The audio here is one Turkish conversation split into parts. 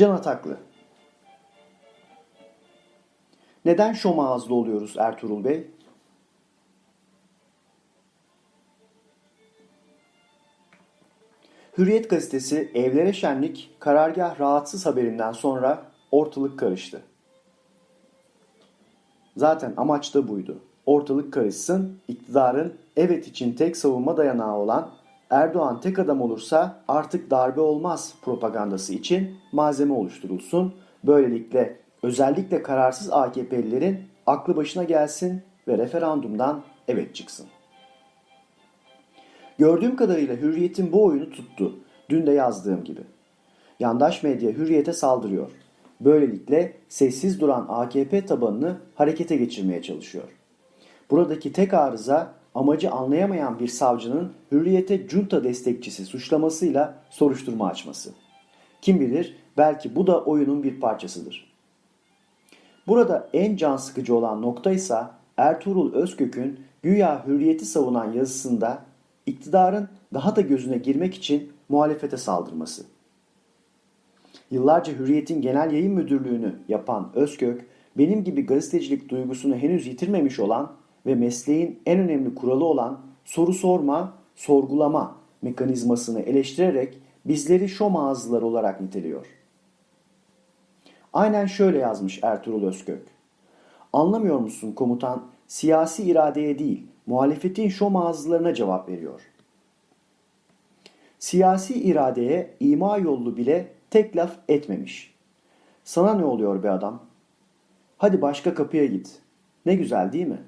Can Ataklı Neden şom ağızlı oluyoruz Ertuğrul Bey? Hürriyet gazetesi Evlere Şenlik karargah rahatsız haberinden sonra ortalık karıştı. Zaten amaç da buydu. Ortalık karışsın, iktidarın evet için tek savunma dayanağı olan Erdoğan tek adam olursa artık darbe olmaz propagandası için malzeme oluşturulsun. Böylelikle özellikle kararsız AKP'lilerin aklı başına gelsin ve referandumdan evet çıksın. Gördüğüm kadarıyla Hürriyet'in bu oyunu tuttu. Dün de yazdığım gibi. Yandaş medya Hürriyet'e saldırıyor. Böylelikle sessiz duran AKP tabanını harekete geçirmeye çalışıyor. Buradaki tek arıza amacı anlayamayan bir savcının Hürriyet'e junta destekçisi suçlamasıyla soruşturma açması. Kim bilir belki bu da oyunun bir parçasıdır. Burada en can sıkıcı olan nokta ise Ertuğrul Özkök'ün güya hürriyeti savunan yazısında iktidarın daha da gözüne girmek için muhalefete saldırması. Yıllarca Hürriyet'in genel yayın müdürlüğünü yapan Özkök, benim gibi gazetecilik duygusunu henüz yitirmemiş olan ve mesleğin en önemli kuralı olan soru sorma, sorgulama mekanizmasını eleştirerek bizleri şom ağızlılar olarak niteliyor. Aynen şöyle yazmış Ertuğrul Özkök. Anlamıyor musun komutan siyasi iradeye değil muhalefetin şom ağızlılarına cevap veriyor. Siyasi iradeye ima yollu bile tek laf etmemiş. Sana ne oluyor be adam? Hadi başka kapıya git. Ne güzel değil mi?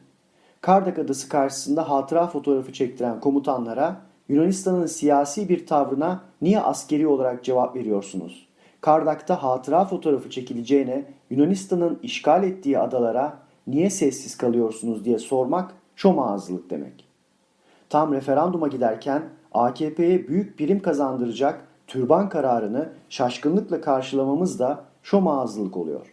Kardak Adası karşısında hatıra fotoğrafı çektiren komutanlara Yunanistan'ın siyasi bir tavrına niye askeri olarak cevap veriyorsunuz? Kardak'ta hatıra fotoğrafı çekileceğine Yunanistan'ın işgal ettiği adalara niye sessiz kalıyorsunuz diye sormak şom ağızlılık demek. Tam referanduma giderken AKP'ye büyük prim kazandıracak türban kararını şaşkınlıkla karşılamamız da şom ağızlılık oluyor.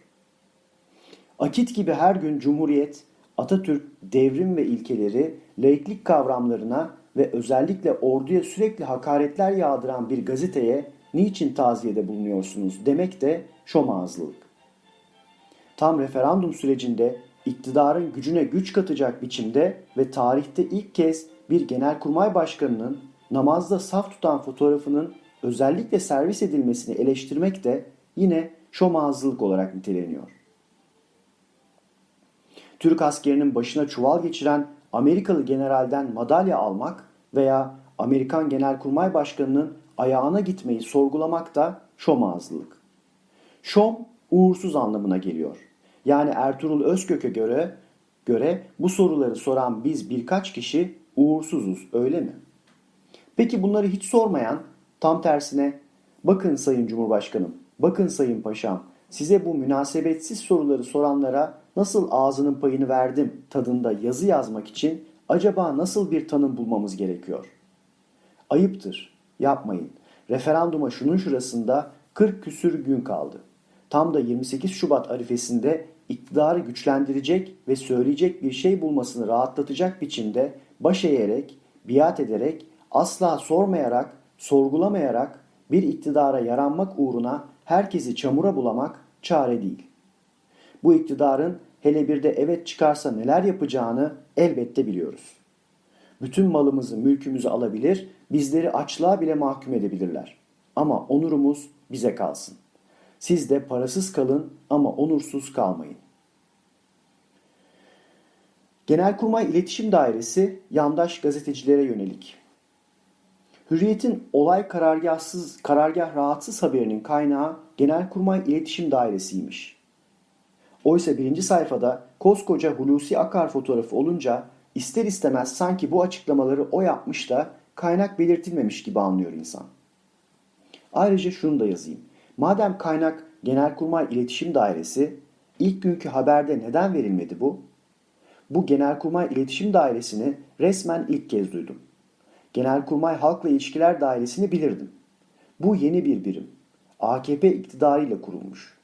Akit gibi her gün Cumhuriyet, Atatürk, devrim ve ilkeleri, laiklik kavramlarına ve özellikle orduya sürekli hakaretler yağdıran bir gazeteye niçin taziyede bulunuyorsunuz demek de şom ağızlılık. Tam referandum sürecinde iktidarın gücüne güç katacak biçimde ve tarihte ilk kez bir genelkurmay başkanının namazda saf tutan fotoğrafının özellikle servis edilmesini eleştirmek de yine şom ağızlılık olarak niteleniyor. Türk askerinin başına çuval geçiren Amerikalı generalden madalya almak veya Amerikan Genelkurmay Başkanı'nın ayağına gitmeyi sorgulamak da şom ağızlılık. Şom uğursuz anlamına geliyor. Yani Ertuğrul Özkök'e göre göre bu soruları soran biz birkaç kişi uğursuzuz öyle mi? Peki bunları hiç sormayan tam tersine bakın Sayın Cumhurbaşkanım, bakın Sayın Paşam size bu münasebetsiz soruları soranlara nasıl ağzının payını verdim tadında yazı yazmak için acaba nasıl bir tanım bulmamız gerekiyor? Ayıptır, yapmayın. Referanduma şunun şurasında 40 küsür gün kaldı. Tam da 28 Şubat arifesinde iktidarı güçlendirecek ve söyleyecek bir şey bulmasını rahatlatacak biçimde baş eğerek, biat ederek, asla sormayarak, sorgulamayarak bir iktidara yaranmak uğruna herkesi çamura bulamak çare değil. Bu iktidarın hele bir de evet çıkarsa neler yapacağını elbette biliyoruz. Bütün malımızı, mülkümüzü alabilir, bizleri açlığa bile mahkum edebilirler. Ama onurumuz bize kalsın. Siz de parasız kalın ama onursuz kalmayın. Genelkurmay İletişim Dairesi yandaş gazetecilere yönelik. Hürriyet'in olay karargahsız, karargah rahatsız haberinin kaynağı Genelkurmay İletişim Dairesi'ymiş. Oysa birinci sayfada koskoca Hulusi Akar fotoğrafı olunca ister istemez sanki bu açıklamaları o yapmış da kaynak belirtilmemiş gibi anlıyor insan. Ayrıca şunu da yazayım. Madem kaynak Genelkurmay İletişim Dairesi, ilk günkü haberde neden verilmedi bu? Bu Genelkurmay İletişim Dairesi'ni resmen ilk kez duydum. Genelkurmay Halkla İlişkiler Dairesi'ni bilirdim. Bu yeni bir birim. AKP iktidarıyla kurulmuş.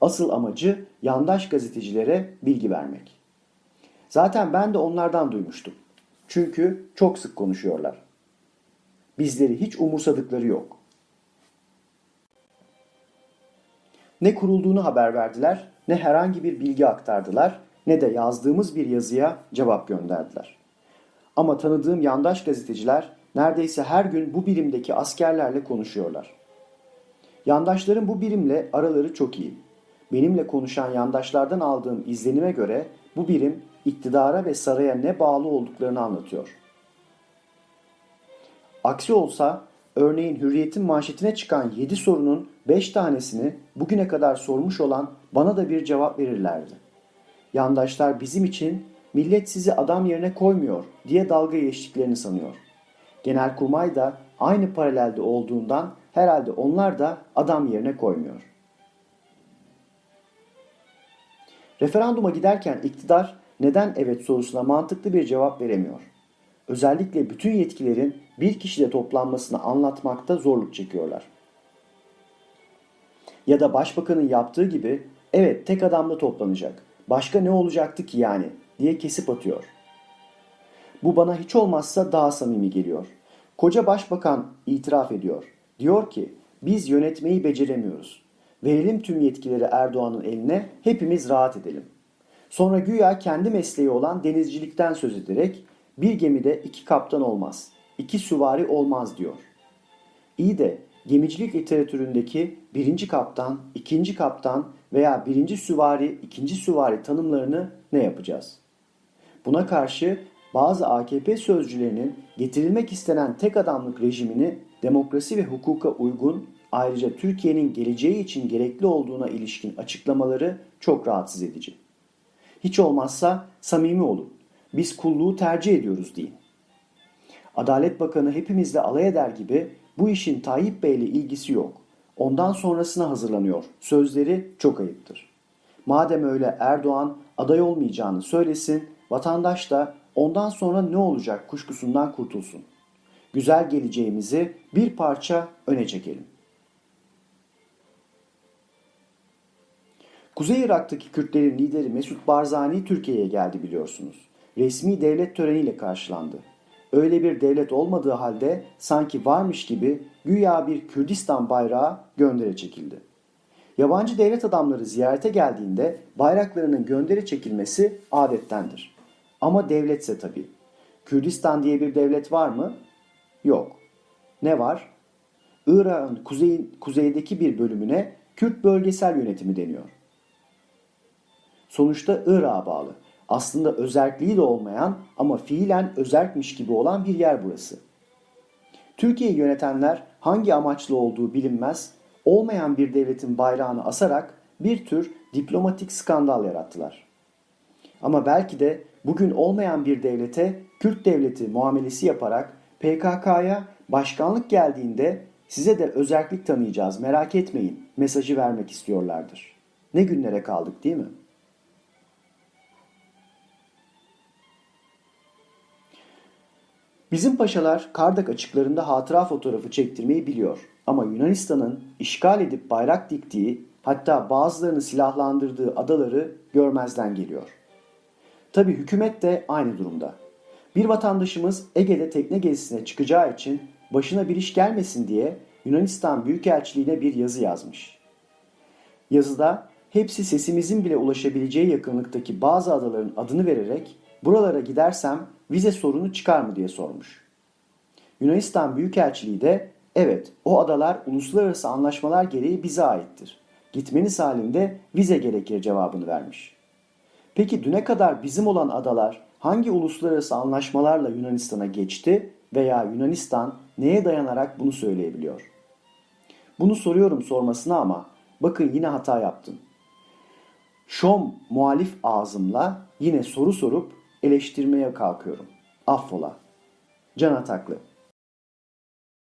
Asıl amacı yandaş gazetecilere bilgi vermek. Zaten ben de onlardan duymuştum. Çünkü çok sık konuşuyorlar. Bizleri hiç umursadıkları yok. ne kurulduğunu haber verdiler, ne herhangi bir bilgi aktardılar, ne de yazdığımız bir yazıya cevap gönderdiler. Ama tanıdığım yandaş gazeteciler neredeyse her gün bu birimdeki askerlerle konuşuyorlar. Yandaşların bu birimle araları çok iyi. Benimle konuşan yandaşlardan aldığım izlenime göre bu birim iktidara ve saraya ne bağlı olduklarını anlatıyor. Aksi olsa örneğin Hürriyet'in manşetine çıkan 7 sorunun 5 tanesini bugüne kadar sormuş olan bana da bir cevap verirlerdi. Yandaşlar bizim için millet sizi adam yerine koymuyor diye dalga geçtiklerini sanıyor. Genelkurmay da aynı paralelde olduğundan herhalde onlar da adam yerine koymuyor. Referanduma giderken iktidar neden evet sorusuna mantıklı bir cevap veremiyor. Özellikle bütün yetkilerin bir kişide toplanmasını anlatmakta zorluk çekiyorlar. Ya da başbakanın yaptığı gibi evet tek adamla toplanacak. Başka ne olacaktı ki yani diye kesip atıyor. Bu bana hiç olmazsa daha samimi geliyor. Koca başbakan itiraf ediyor. Diyor ki biz yönetmeyi beceremiyoruz. Verelim tüm yetkileri Erdoğan'ın eline hepimiz rahat edelim. Sonra güya kendi mesleği olan denizcilikten söz ederek bir gemide iki kaptan olmaz, iki süvari olmaz diyor. İyi de gemicilik literatüründeki birinci kaptan, ikinci kaptan veya birinci süvari, ikinci süvari tanımlarını ne yapacağız? Buna karşı bazı AKP sözcülerinin getirilmek istenen tek adamlık rejimini demokrasi ve hukuka uygun ayrıca Türkiye'nin geleceği için gerekli olduğuna ilişkin açıklamaları çok rahatsız edici. Hiç olmazsa samimi olun. Biz kulluğu tercih ediyoruz deyin. Adalet Bakanı hepimizle alay eder gibi bu işin Tayyip Bey ile ilgisi yok. Ondan sonrasına hazırlanıyor. Sözleri çok ayıptır. Madem öyle Erdoğan aday olmayacağını söylesin, vatandaş da ondan sonra ne olacak kuşkusundan kurtulsun. Güzel geleceğimizi bir parça öne çekelim. Kuzey Irak'taki Kürtlerin lideri Mesut Barzani Türkiye'ye geldi biliyorsunuz. Resmi devlet töreniyle karşılandı. Öyle bir devlet olmadığı halde sanki varmış gibi güya bir Kürdistan bayrağı göndere çekildi. Yabancı devlet adamları ziyarete geldiğinde bayraklarının göndere çekilmesi adettendir. Ama devletse tabii. Kürdistan diye bir devlet var mı? Yok. Ne var? Irak'ın kuzey, kuzeydeki bir bölümüne Kürt bölgesel yönetimi deniyor. Sonuçta Irak'a bağlı. Aslında özerkliği de olmayan ama fiilen özerkmiş gibi olan bir yer burası. Türkiye'yi yönetenler hangi amaçlı olduğu bilinmez, olmayan bir devletin bayrağını asarak bir tür diplomatik skandal yarattılar. Ama belki de bugün olmayan bir devlete Kürt devleti muamelesi yaparak PKK'ya başkanlık geldiğinde size de özellik tanıyacağız merak etmeyin mesajı vermek istiyorlardır. Ne günlere kaldık değil mi? Bizim paşalar Kardak açıklarında hatıra fotoğrafı çektirmeyi biliyor. Ama Yunanistan'ın işgal edip bayrak diktiği hatta bazılarını silahlandırdığı adaları görmezden geliyor. Tabi hükümet de aynı durumda. Bir vatandaşımız Ege'de tekne gezisine çıkacağı için başına bir iş gelmesin diye Yunanistan Büyükelçiliğine bir yazı yazmış. Yazıda hepsi sesimizin bile ulaşabileceği yakınlıktaki bazı adaların adını vererek buralara gidersem vize sorunu çıkar mı diye sormuş. Yunanistan Büyükelçiliği de evet o adalar uluslararası anlaşmalar gereği bize aittir. Gitmeniz halinde vize gerekir cevabını vermiş. Peki düne kadar bizim olan adalar hangi uluslararası anlaşmalarla Yunanistan'a geçti veya Yunanistan neye dayanarak bunu söyleyebiliyor? Bunu soruyorum sormasına ama bakın yine hata yaptım. Şom muhalif ağzımla yine soru sorup eleştirmeye kalkıyorum. Affola. Can Ataklı